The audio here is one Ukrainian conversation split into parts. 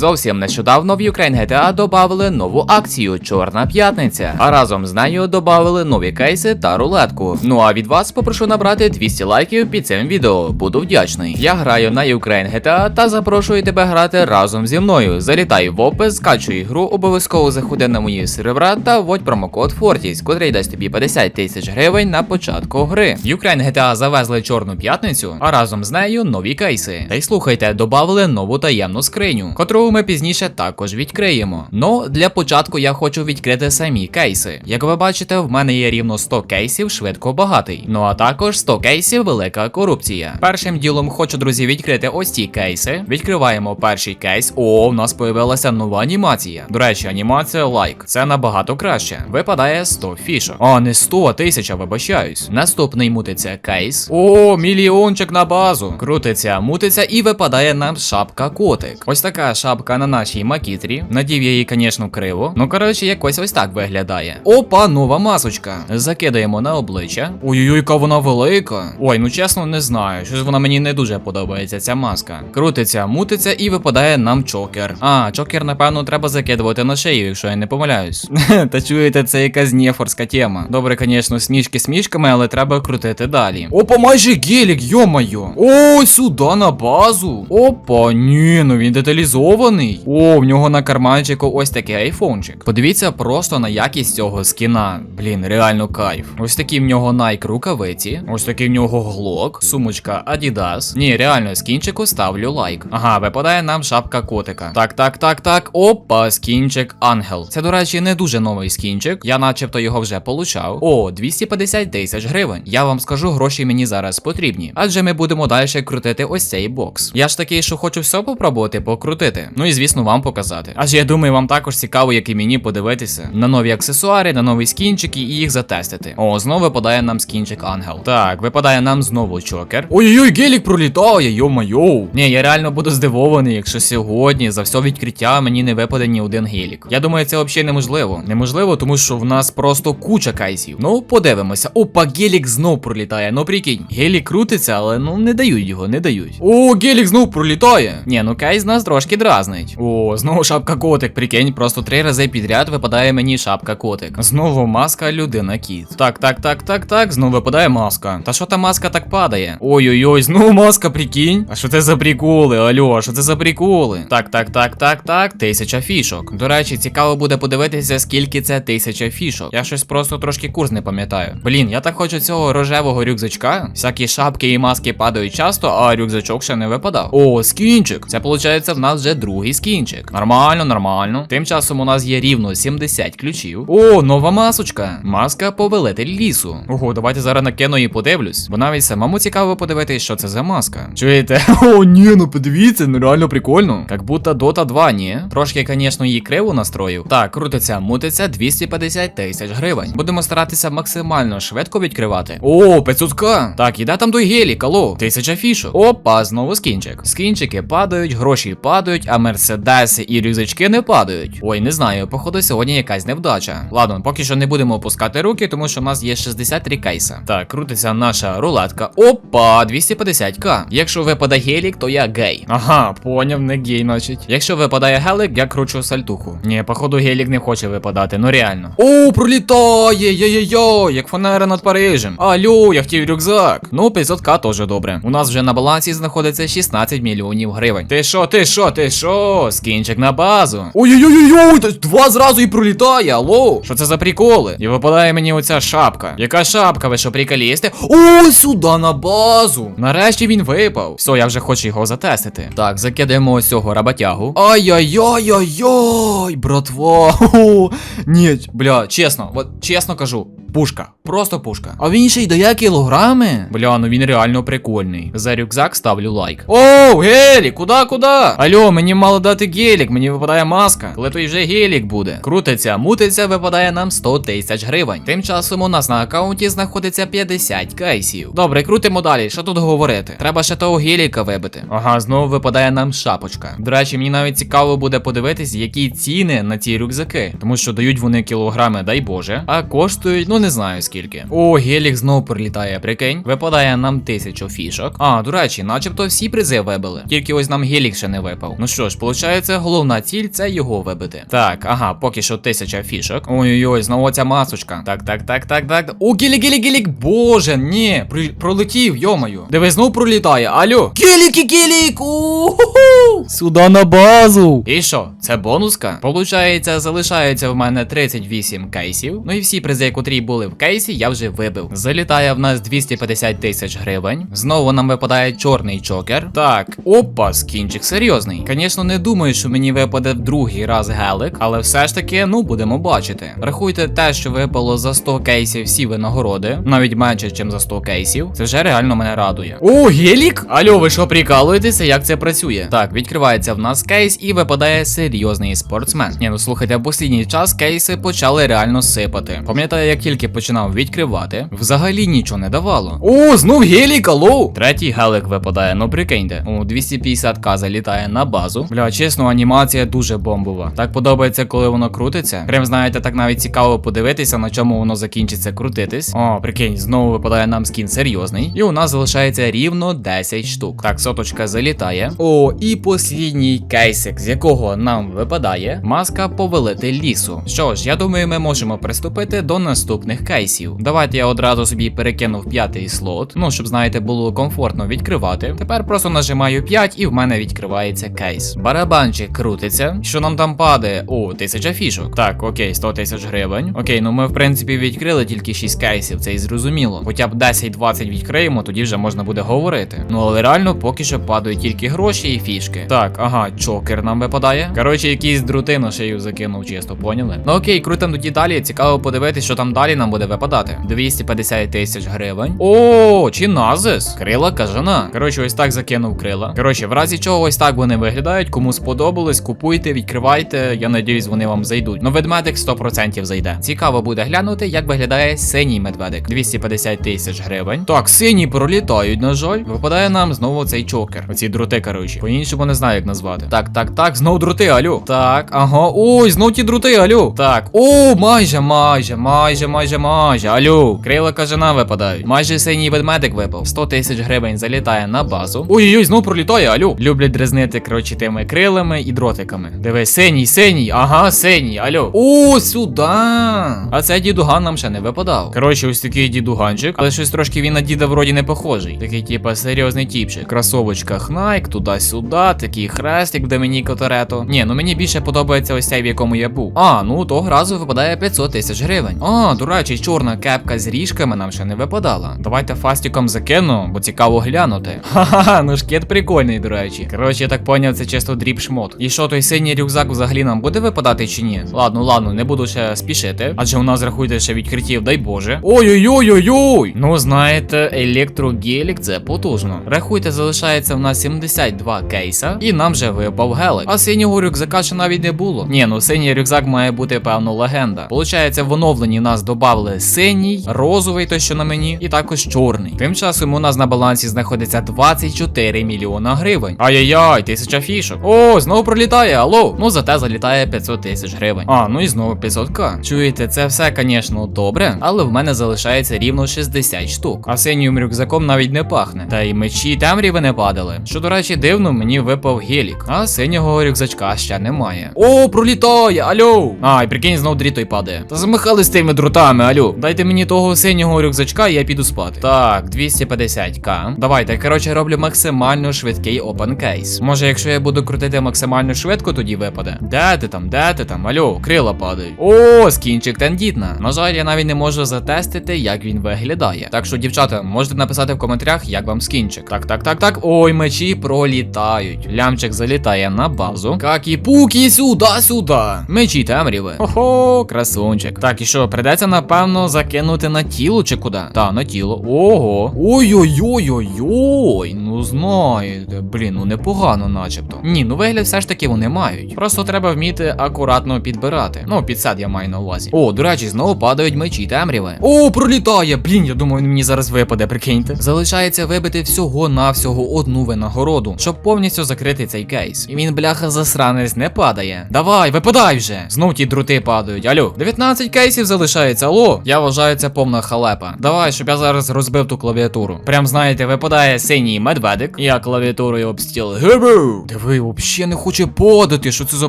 Зовсім нещодавно в Ukraine GTA додали нову акцію Чорна п'ятниця. А разом з нею додали нові кейси та рулетку. Ну а від вас попрошу набрати 200 лайків під цим відео. Буду вдячний. Я граю на Ukraine GTA та запрошую тебе грати разом зі мною. Залітай в опис, скачуй гру, обов'язково заходи на мої сервера та вводь промокод Fortis, котрий дасть тобі 50 тисяч гривень на початку гри. Ukraine GTA завезли чорну п'ятницю, а разом з нею нові кейси. Та й слухайте, додали нову таємну скриню, котру ми пізніше також відкриємо. Ну, для початку я хочу відкрити самі кейси. Як ви бачите, в мене є рівно 100 кейсів швидко багатий. Ну а також 100 кейсів велика корупція. Першим ділом хочу, друзі, відкрити ось ці кейси. Відкриваємо перший кейс. О, у нас появилася нова анімація. До речі, анімація лайк. Це набагато краще. Випадає 100 фішок. А не 100, а 1000, вибачаюсь. Наступний мутиться кейс. О, мільйончик на базу. Крутиться, мутиться і випадає нам шапка котик. Ось така шапка на нашій макітрі. Надів я її, звісно, криво. Ну коротше, якось ось так виглядає. Опа, нова масочка. Закидаємо на обличчя. Ой-ой, яка вона велика. Ой, ну чесно, не знаю. Щось вона мені не дуже подобається, ця маска. Крутиться, мутиться і випадає нам чокер. А, чокер, напевно, треба закидувати на шию, якщо я не помиляюсь. Та чуєте, це якась нєфорська тема. Добре, звісно, смішки смішками, але треба крутити далі. Опа, майже гелік, йо-моє. О, сюди на базу. Опа, ні, ну він деталізований. О, в нього на карманчику ось такий айфончик. Подивіться просто на якість цього скіна. Блін, реально кайф. Ось такі в нього Nike рукавиці. Ось такий в нього глок, сумочка Adidas. Ні, реально, скінчику ставлю лайк. Ага, випадає нам шапка котика. Так, так, так, так. Опа, скінчик Ангел. Це, до речі, не дуже новий скінчик. Я начебто його вже получав. О, 250 тисяч гривень. Я вам скажу, гроші мені зараз потрібні. Адже ми будемо далі крутити ось цей бокс. Я ж такий, що хочу все попробувати покрутити. Ну і звісно, вам показати. Адже я думаю, вам також цікаво, як і мені подивитися на нові аксесуари, на нові скінчики і їх затестити. О, знову випадає нам скінчик Ангел. Так, випадає нам знову чокер. Ой-ой-ой, гелік пролітає, йо-майо. Ні, я реально буду здивований, якщо сьогодні за все відкриття мені не випаде ні один гелік. Я думаю, це взагалі неможливо. Неможливо, тому що в нас просто куча кейсів. Ну, подивимося. Опа, гелік знов пролітає. Ну прикинь, гелік крутиться, але ну не дають його, не дають. О, гелік знов пролітає. Ні, ну кейс нас трошки дразнить. О, знову шапка котик. Прикинь, просто три рази підряд випадає мені шапка котик. Знову маска людина кіт. Так, так, так, так, так. Знову випадає маска. Та що та маска так падає? Ой-ой-ой, знову маска, прикинь. А що це за приколи? Алло, а що це за приколи? Так, так, так, так, так. Тисяча фішок. До речі, цікаво буде подивитися, скільки це тисяча фішок. Я щось просто трошки курс не пам'ятаю. Блін, я так хочу цього рожевого рюкзачка. Всякі шапки і маски падають часто, а рюкзачок ще не випадав. О, скінчик. Це виходить в нас вже другий скінчик. Нормально, нормально. Тим часом у нас є рівно 70 ключів. О, нова масочка. Маска повелитель лісу. Ого, давайте зараз накину і подивлюсь. Бо навіть самому цікаво подивитись, що це за маска. Чуєте? О, ні, ну подивіться, ну реально прикольно. Як будто Dota 2, ні. Трошки, звісно, її криво настроїв. Так, крутиться, мутиться 250 тисяч гривень. Будемо старатися максимально швидко відкривати. О, 500к. Так, іде там той гелік, алло. Тисяча фішок. Опа, знову скінчик. Скінчики падають, гроші падають, а мерседеси і рюкзачки не падають. Ой, не знаю, походу сьогодні якась невдача. Ладно, поки що не будемо опускати руки, тому що у нас є 63 кейса. Так, крутиться наша рулетка. Опа, 250к. Якщо випадає гелік, то я гей. Ага, поняв, не гей, значить. Якщо випадає гелик, я кручу сальтуху. Ні, походу гелік не хоче випадати, ну реально. О, пролітає! Йо-йо-йо, як фанера над Парижем. Алло, я хотів рюкзак. Ну, 500к теж добре. У нас вже на балансі знаходиться 16 мільйонів гривень. Ти що, ти що, ти що? Скінчик на базу. Ой-ой-ой, ой два зразу і пролітає, алло. Що це за приколи? І випадає мені оця шапка. Яка шапка, ви що приколісти? О, сюди на базу. Нарешті він випав. Все, я вже хочу його затестити. Так, закидаємо ось цього роботягу. Ай-яй-яй-яй-яй, братва. Ні, бля, чесно, от чесно кажу. Пушка, просто пушка. А він ще й дає кілограми. Бля, ну він реально прикольний. За рюкзак ставлю лайк. О, гелік, куди, куди? Алло, мені мало дати гелік, мені випадає маска. Коли той вже гелік буде. Крутиться, мутиться, випадає нам 100 тисяч гривень. Тим часом у нас на аккаунті знаходиться 50 кейсів. Добре, крутимо далі. Що тут говорити? Треба ще того геліка вибити. Ага, знову випадає нам шапочка. До речі, мені навіть цікаво буде подивитись, які ціни на ці рюкзаки. Тому що дають вони кілограми, дай Боже. А коштують, ну не знаю скільки. О, гелік знову прилітає, прикинь. Випадає нам тисячу фішок. А, до речі, начебто всі призи вибили. Тільки ось нам гелік ще не випав. Ну що ж, виходить, головна ціль це його вибити. Так, ага, поки що тисяча фішок. Ой-ой-ой, знову ця масочка. Так, так, так, так, так. О, гелік, гелік, гелік. Боже, ні, при, пролетів, йомаю. Диви, знову пролітає. Алло. Гелік, гелік. У-ху-ху. Сюди на базу. І що? Це бонуска? Получається, залишається в мене 38 кейсів. Ну і всі призи, котрі були в кейсі, я вже вибив. Залітає в нас 250 тисяч гривень. Знову нам випадає чорний чокер. Так, опа, скінчик серйозний. Звісно, не думаю, що мені випаде в другий раз гелик, але все ж таки, ну будемо бачити. Рахуйте те, що випало за 100 кейсів всі винагороди, навіть менше, ніж за 100 кейсів. Це вже реально мене радує. О, гелік? Алло, ви що прикалуєтеся, як це працює? Так, відкривається в нас кейс і випадає серйозний спортсмен. Ні, ну слухайте, в останній час кейси почали реально сипати. Пам'ятаю, як тільки починав відкривати, взагалі нічого не давало. О, знов гелік, алло! Третій гелик випадає, ну прикиньте. О, 250к залітає на базу. Бля, чесно, анімація дуже бомбова. Так подобається, коли воно крутиться. Прям знаєте, так навіть цікаво подивитися, на чому воно закінчиться крутитись. О, прикинь, знову випадає нам скін серйозний. І у нас залишається рівно 10 штук. Так, соточка залітає. О, і послідній кейсик, з якого нам випадає маска повелитель лісу. Що ж, я думаю, ми можемо приступити до наступних кейсів. Давайте я одразу собі перекинув п'ятий слот. Ну, щоб знаєте, було комфортно відкривати. Тепер просто нажимаю 5 і в мене відкривається кейс. Барабанчик крутиться. Що нам там падає? О, 1000 фішок. Так, окей, 100 тисяч гривень. Окей, ну ми в принципі відкрили тільки 6 кейсів, це і зрозуміло. Хоча б 10-20 відкриємо, тоді вже можна буде говорити. Ну але реально поки що падають тільки гроші і фішки. Так, ага, чокер нам випадає. Коротше, якийсь друти на шию закинув, чисто, поняли? Ну окей, крутим тоді далі. Цікаво подивитися, що там далі нам буде випадати. 250 тисяч гривень. О, чи назис? Крила кажана. Коротше, ось так закинув крила. Коротше, в разі чого ось так вони виглядають. Кому сподобалось, купуйте, відкривайте. Я надіюсь, вони вам зайдуть. Ну, ведмедик 100% зайде. Цікаво буде глянути, як виглядає синій медведик. 250 тисяч гривень. Так, сині пролітають, на жаль. Випадає нам знову цей чокер. Оці дроти, коротше. По-іншому не знаю, як назвати. Так, так, так, знов дроти, алю. Так, ага. Ой, знов ті дроти, алю. Так. О, майже, майже, майже, майже, майже. Алю. Крила кажана випадають. Майже синій ведмедик випав. 100 тисяч гривень залітає на базу. Ой-ой-ой, знов пролітає, алю. Люблять дразнити, коротше, тими крилами і дротиками. Дивись, синій, синій, ага, синій, алю. О, сюди. А цей дідуган нам ще не випадав. Коротше, ось такий дідуганчик, але щось трошки він на діда вроді не похожий. Такий, типа, серйозний тіпчик. Кросовочка Хнайк, туди-сюди, такий хрестик в Домініко Торетто. Ні, ну мені більше подобається ось цей, в якому я був. А, ну того разу випадає 500 тисяч гривень. А, до речі, чорна кепка з ріжками нам ще не випадала. Давайте фастіком закину, бо цікаво глянути. Ха-ха, ну шкет прикольний, до речі. Коротше, я так поняв, це чисто дріп шмот. І що той синій рюкзак взагалі нам буде випадати чи ні? Ладно, ладно, не буду ще спішити. Адже у нас рахуйте ще відкриттів, дай Боже. Ой-ой-ой-ой-ой! Ну знаєте, електрогелік це потужно. Рахуйте, залишається в нас 72 кейса, і нам вже випав гелик. А синього рюкзака ще навіть не було. Ні, ну синій рюкзак має бути певно легенда. Получається, в оновленні нас додали синій, розовий, той що на мені, і також чорний. Тим часом у нас на балансі знаходиться 24 мільйона гривень. Ай-яй-яй, тисяча фішок. О, знову пролітає, алло. Ну зате залітає 500 тисяч гривень. А, ну і знову 500к. Чуєте, це все, звісно, добре, але в мене залишається рівно 60 штук. А синім рюкзаком навіть не пахне. Та й мечі темряви не падали. Що, до речі, дивно, мені випав гелік, а синього рюкзачка ще немає. О, пролітає, алло. А, і прикинь, знов дріт той падає. Та замахали з тими дротами, алло. Дайте мені того синього рюкзачка, і я піду спати. Так, 250к. Давайте, коротше, роблю максимально швидкий open кейс. Може, якщо я буду крутити максимально швидко, тоді випаде. Де ти там, де ти там? Алло, крила падають. О, скінчик тендітна. На жаль, я навіть не можу затестити, як він виглядає. Так що, дівчата, можете написати в коментарях, як вам скінчик. Так, так, так, так. Ой, мечі пролітають. Лямчик залітає на базу. Какі пуки сюди, сюди. Мечі темряви. Охо, красунчик. Так, і що, придеться, напевно, закинути на тіло чи куди? Та, на тіло. Ого. Ой-ой-ой-ой-ой. Ну знаєте, блін, ну непогано, начебто. Ні, ну вигляд все ж таки вони мають. Просто треба вміти акуратно підбирати. Ну, підсад я маю на увазі. О, до речі, знову падають мечі темряви. О, пролітає! Блін, я думаю, він мені зараз випаде, прикиньте. Залишається вибити всього навсього одну винагороду, щоб повністю закрити цей кейс. І він, бляха, засранець, не падає. Давай, випадай вже! Знов ті дроти падають. Алло, 19 кейсів залишається. Алло, я вважаю це повна халепа. Давай, щоб я зараз розбив ту клавіатуру. Прям знаєте, випадає синій медведик. Я клавіатурою обстіл. Гебу! Диви, взагалі не хоче падати. Що це за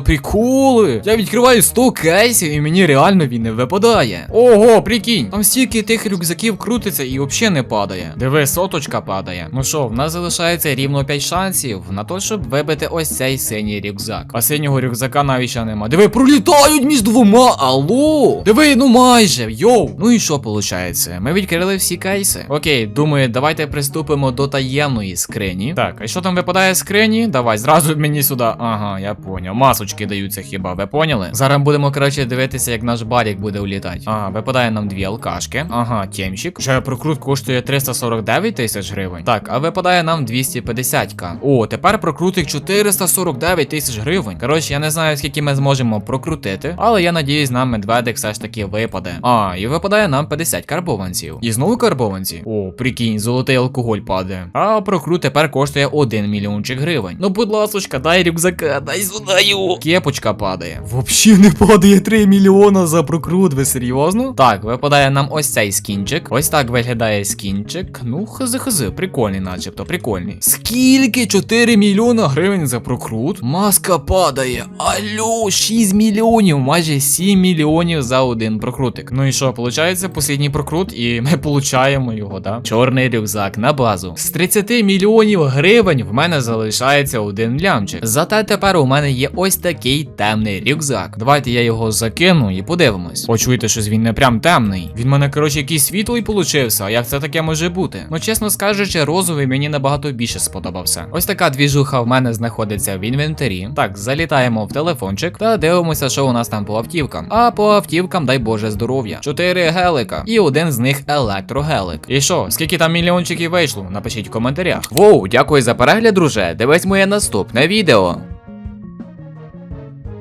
приколи? Я відкриваю 100 кейсів і мені реально він не випадає. Ого, прикинь, там стільки тих рюкзаків крутиться і взагалі не падає. Диви, соточка падає. Ну що, в нас залишається рівно 5 шансів на те, щоб вибити ось цей синій рюкзак. А синього рюкзака навіть ще нема. Диви, пролітають між двома. Алло! Диви, ну майже, йоу. Ну і що виходить? Ми відкрили всі кейси. Окей, думаю, давайте приступимо до таємної скрині. Так, а що там випадає з скрині? Давай, зразу мені сюди. Ага, я поняв. Масочки даються хіба, ви поняли? Зараз будемо, коротше, дивитися, як наш барік буде улітати. Ага, випадає нам дві алкашки. Ага, тємчик. Ще прокрут коштує 349 тисяч гривень. Так, а випадає нам 250к. О, тепер прокрутик 449 тисяч гривень. Коротше, я не знаю, скільки ми зможемо прокрутити, але я надіюсь, нам медведик все ж таки випаде. А, і випадає нам 50 карбованців. І знову карбованці. О, прикинь, золотий алкоголь падає. А прокрут тепер коштує 1 мільйончик гривень. Ну, будь ласочка, дай рюкзака, дай його. Кепочка падає. Взагалі не падає 3 мільйона за прокрут, ви серйозно? Так, випадає нам ось цей скінчик. Ось так виглядає скінчик. Ну, хз-хз, прикольний, начебто, прикольний. Скільки? 4 мільйона гривень за прокрут? Маска падає. Алло, 6 мільйонів, майже 7 мільйонів за один прокрутик. Ну і що, виходить, послідній прокрут, і ми получаємо його, да? Чорний рюкзак на базу. З 30 мільйонів гривень в мене залишається один лямчик. Зате тепер у мене є ось такий темний рюкзак. Давайте я його закину і подивимось. Почуєте, щось він не прям темний. Він мене, коротше, якийсь світлий получився. А як це таке може бути? Ну, чесно скажучи, розовий мені набагато більше сподобався. Ось така двіжуха в мене знаходиться в інвентарі. Так, залітаємо в телефончик та дивимося, що у нас там по автівкам. А по автівкам, дай Боже здоров'я. Чотири гелика. І один з них електрогелик. І що, скільки там мільйончиків вийшло? Напишіть в коментарях. Воу, дякую за перегляд, друже. Дивись моє наступне відео.